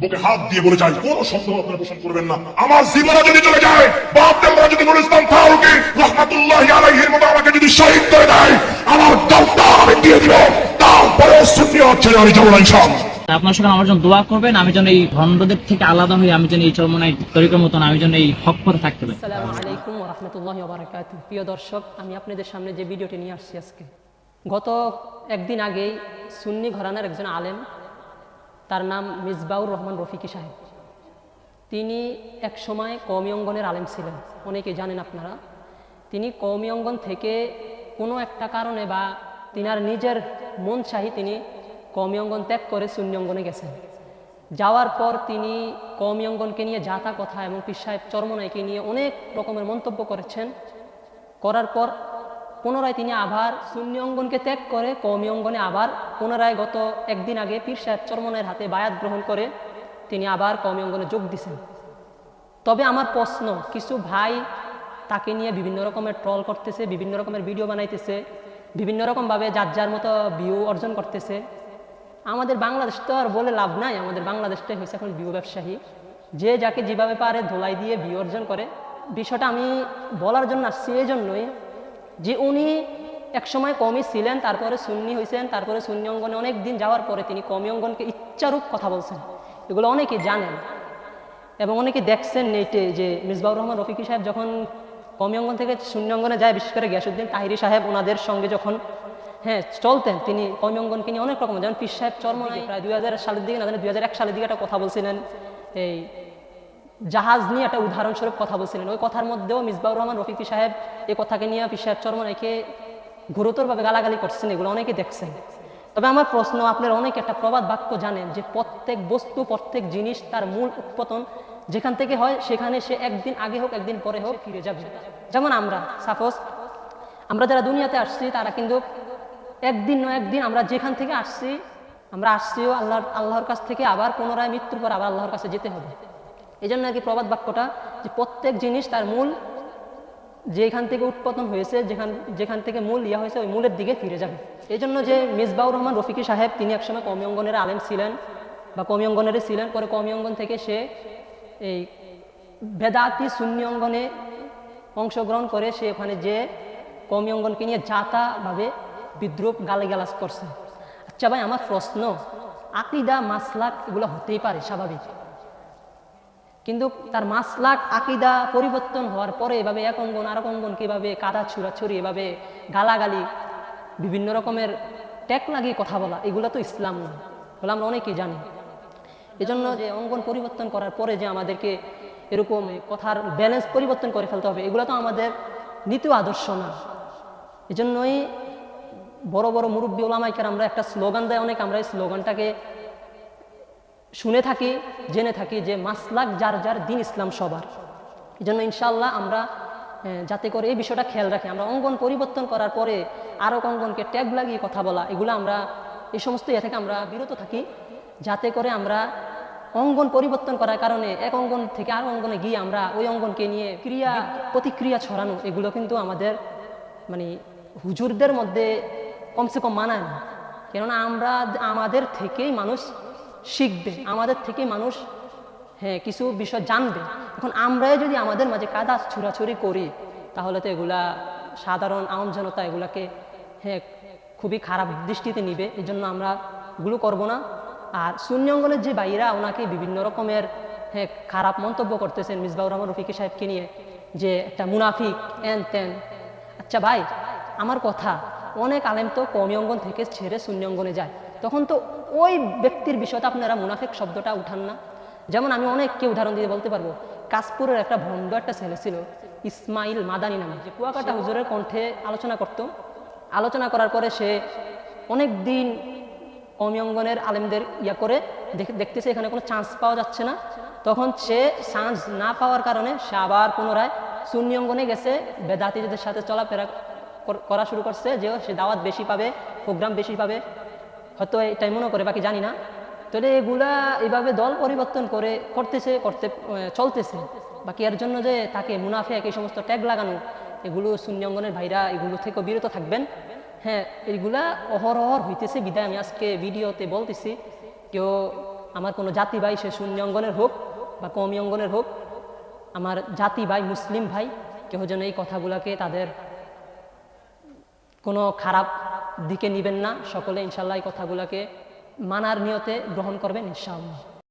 বুকে হাত দিয়ে বলে যাই কোন সন্দেহ আপনারা পোষণ করবেন না। আমার জীবনে যদি চলে যায় বাপ আমরা যদি নুরুল ইসলাম ফারুকি রহমাতুল্লাহ আলাইহির মতো আমাকে যদি শহীদ করে দেয় আমার দমটা আমি দিয়ে দিব। তারপরে সুন্নিয়ত ছেড়ে আমি যাব না ইনশাআল্লাহ। আপনার সঙ্গে আমার জন্য দোয়া করবেন আমি যেন এই ভণ্ডদের থেকে আলাদা হয়ে আমি যেন এই চরমনাই তরিকার মতন আমি যেন এই হক পথে থাকতে পারি। আসসালামু আলাইকুম রহমতুল্লাহ বারাকাত প্রিয় দর্শক আমি আপনাদের সামনে যে ভিডিওটি নিয়ে আসছি আজকে গত একদিন আগেই সুন্নি ঘরানার একজন আলেম তার নাম মিসবাউর রহমান রফিকি সাহেব। তিনি এক সময় কওমি অঙ্গনের আলেম ছিলেন, অনেকে জানেন আপনারা। তিনি কওমি অঙ্গন থেকে কোনো একটা কারণে বা তিনার নিজের মন চাহি তিনি কওমি অঙ্গন ত্যাগ করে শূন্য অঙ্গনে গেছেন। যাওয়ার পর তিনি কওমি অঙ্গনকে নিয়ে যাতা কথা এবং পীর সাহেব চরমনাইকে নিয়ে অনেক রকমের মন্তব্য করেছেন। করার পর পুনরায় তিনি আবার শূন্য অঙ্গনকে ত্যাগ করে কওমি অঙ্গনে আবার পুনরায় গত একদিন আগে পীর সাহেব চরমনের হাতে বায়াত গ্রহণ করে তিনি আবার কওমি অঙ্গনে যোগ দিছেন। তবে আমার প্রশ্ন, কিছু ভাই তাকে নিয়ে বিভিন্ন রকমের ট্রল করতেছে, বিভিন্ন রকমের ভিডিও বানাইতেছে, বিভিন্ন রকমভাবে যার যার মতো ভিউ অর্জন করতেছে। আমাদের বাংলাদেশ তো আর বলে লাভ নাই, আমাদের বাংলাদেশটাই হয়েছে এখন ভিউ ব্যবসায়ী। যে যাকে যেভাবে পারে ধোলাই দিয়ে ভিউ অর্জন করে। বিষয়টা আমি বলার জন্য আসছি এই জন্যই যে উনি একসময় কমই ছিলেন তারপরে সুন্নি হয়েছেন তারপরে সুন্নি অঙ্গনে অনেক দিন যাওয়ার পরে তিনি কমি অঙ্গনকে ইচ্ছারূপ কথা বলছেন। এগুলো অনেকে জানেন এবং অনেকে দেখছেন নেটে যে মিসবাউর রহমান রফিকি সাহেব যখন কমি অঙ্গন থেকে শূন্য অঙ্গনে যায় বিশেষ করে গিয়াসুদ্দিন তাহিরি সাহেব ওনাদের সঙ্গে যখন হ্যাঁ চলতেন তিনি কমি অঙ্গনকে নিয়ে অনেক রকম যেমন পীর সাহেব চর্মনাই প্রায় দুই হাজার সালের দিকে না দুই হাজার এক সালের দিকে একটা কথা বলছিলেন এই জাহাজ নিয়ে একটা উদাহরণস্বরূপ কথা বলছিলেন। ওই কথার মধ্যেও মিসবাউর রহমান, রফিকি সাহেব এই কথাকে নিয়ে পীর সাহেব চর্মনাইকে গুরুতরভাবে গালাগালি করছেন, এগুলো অনেকে দেখছেন। তবে আমার প্রশ্ন, আপনার অনেকে একটা প্রবাদ বাক্য জানেন যে প্রত্যেক বস্তু, প্রত্যেক জিনিস তার মূল উৎপতন যেখান থেকে হয়, সেখানে সে একদিন আগে হোক, একদিন পরে হোক ফিরে যাবে। যেমন আমরা সাপোজ আমরা যারা দুনিয়াতে আসছি, তারা কিন্তু একদিন নয় একদিন আমরা যেখান থেকে আসছি, আমরা আসছিও আল্লাহর আল্লাহর কাছ থেকে আবার পুনরায় মৃত্যুর পর আবার আল্লাহর কাছে যেতে হবে। এই জন্য আর কি প্রবাদ বাক্যটা যে প্রত্যেক জিনিস তার মূল যেখান থেকে উৎপাদন হয়েছে, যেখান যেখান থেকে মূল ইয়া হয়েছে, ওই মূলের দিকে ফিরে যাবে। এই জন্য যে মিসবাউর রহমান রফিকি সাহেব, তিনি একসময় কমি অঙ্গনের আলেম ছিলেন বা কমি অঙ্গনেরই ছিলেন, পরে কমি অঙ্গন থেকে সে এই বেদাতি শূন্য অঙ্গনে অংশগ্রহণ করে সে ওখানে যে কমি অঙ্গনকে নিয়ে যাতাভাবে বিদ্রুপ গালাগালাজ করছে। আচ্ছা ভাই, আমার প্রশ্ন, আকিদা, মাসলাক এগুলো হতেই পারে, স্বাভাবিক। কিন্তু তার মাসলাক আকিদা পরিবর্তন হওয়ার পরে এভাবে এক অঙ্গন আর এক অঙ্গন কীভাবে কাদা ছুড়াছুরি এভাবে গালাগালি, বিভিন্ন রকমের ট্যাক লাগিয়ে কথা বলা, এগুলো তো ইসলাম না। বলে আমরা অনেকেই জানি। এজন্য যে অঙ্গন পরিবর্তন করার পরে যে আমাদেরকে এরকম কথার ব্যালেন্স পরিবর্তন করে ফেলতে হবে, এগুলো তো আমাদের নীতি আদর্শ না। এজন্যই বড় বড় মুরব্বী ওলামাইকার আমরা একটা স্লোগান দেয় অনেক, আমরা এই স্লোগানটাকে শুনে থাকি, জেনে থাকি যে মাসলাক যার যার দিন ইসলাম সবার। এই জন্য ইনশাল্লাহ আমরা যাতে করে এই বিষয়টা খেয়াল রাখি। আমরা অঙ্গন পরিবর্তন করার পরে আরও অঙ্গনকে ট্যাগ লাগিয়ে কথা বলা, এগুলো আমরা, এই সমস্ত ইয়ে থেকে আমরা বিরত থাকি। যাতে করে আমরা অঙ্গন পরিবর্তন করার কারণে এক অঙ্গন থেকে আর অঙ্গনে গিয়ে আমরা ওই অঙ্গনকে নিয়ে ক্রিয়া, প্রতিক্রিয়া ছড়ানো, এগুলো কিন্তু আমাদের মানে হুজুরদের মধ্যে কমসে কম মানায় না। কেননা আমরা, আমাদের থেকেই মানুষ শিখবে, আমাদের থেকে মানুষ হ্যাঁ কিছু বিষয় জানবে। এখন আমরাই যদি আমাদের মাঝে কাদা ছুড়াছুরি করি, তাহলে তো এগুলা সাধারণ আম জনতা এগুলাকে হ্যাঁ খুবই খারাপ দৃষ্টিতে নিবে। এই জন্য আমরা এগুলো করব না। আর শূন্য অঙ্গনের যে বাইরা ওনাকে বিভিন্ন রকমের হ্যাঁ খারাপ মন্তব্য করতেছেন মিসবাউর রহমান রফিকি সাহেবকে নিয়ে, যে একটা মুনাফিক, এন তেন। আচ্ছা ভাই, আমার কথা, অনেক আলেম তো কমি অঙ্গন থেকে ছেড়ে শূন্য অঙ্গনে যায়। তখন তো ওই ব্যক্তির বিষয়টা আপনারা মুনাফেক শব্দটা উঠান না। যেমন আমি অনেককে উদাহরণ দিয়ে বলতে পারব, কাশপুরের একটা ভণ্ড একটা ছেলে ছিল, ইসমাইল মাদানি নামে, যে কুয়াকাটা হুজুরের কণ্ঠে আলোচনা করত। আলোচনা করার পরে সে অনেক দিন কমি অঙ্গনের আলেমদের ইয়া করে দেখ- দেখতেছে, এখানে কোনো চান্স পাওয়া যাচ্ছে না। তখন সে চান্স না পাওয়ার কারণে সে আবার পুনরায় শূন্য অঙ্গনে গেছে, বেদাতিদের সাথে চলাফেরা করা শুরু করছে যে সে দাওয়াত বেশি পাবে, প্রোগ্রাম বেশি পাবে। হয়তো এটাই মনে করে, বাকি জানি না। তাহলে এগুলা এইভাবে দল পরিবর্তন করে করতেছে, করতে চলতেছে। বাকি এর জন্য যে তাকে মুনাফেক এই সমস্ত ট্যাগ লাগানো, এগুলো শূন্য অঙ্গনের ভাইরা এগুলো থেকে বিরত থাকবেন। হ্যাঁ এইগুলা অহরহর হইতেছে, বিদায় আমি আজকে ভিডিওতে বলতেছি। কেউ আমার কোনো জাতি ভাই, সে শূন্য অঙ্গনের হোক বা কমি অঙ্গনের হোক, আমার জাতি ভাই, মুসলিম ভাই, কেউ যেন এই কথাগুলোকে তাদের কোনো খারাপ দিকে নিবেন না। সকলে ইনশাল্লাহ এই কথাগুলোকে মানার নিয়তে গ্রহণ করবেন ইনশাআল্লাহ।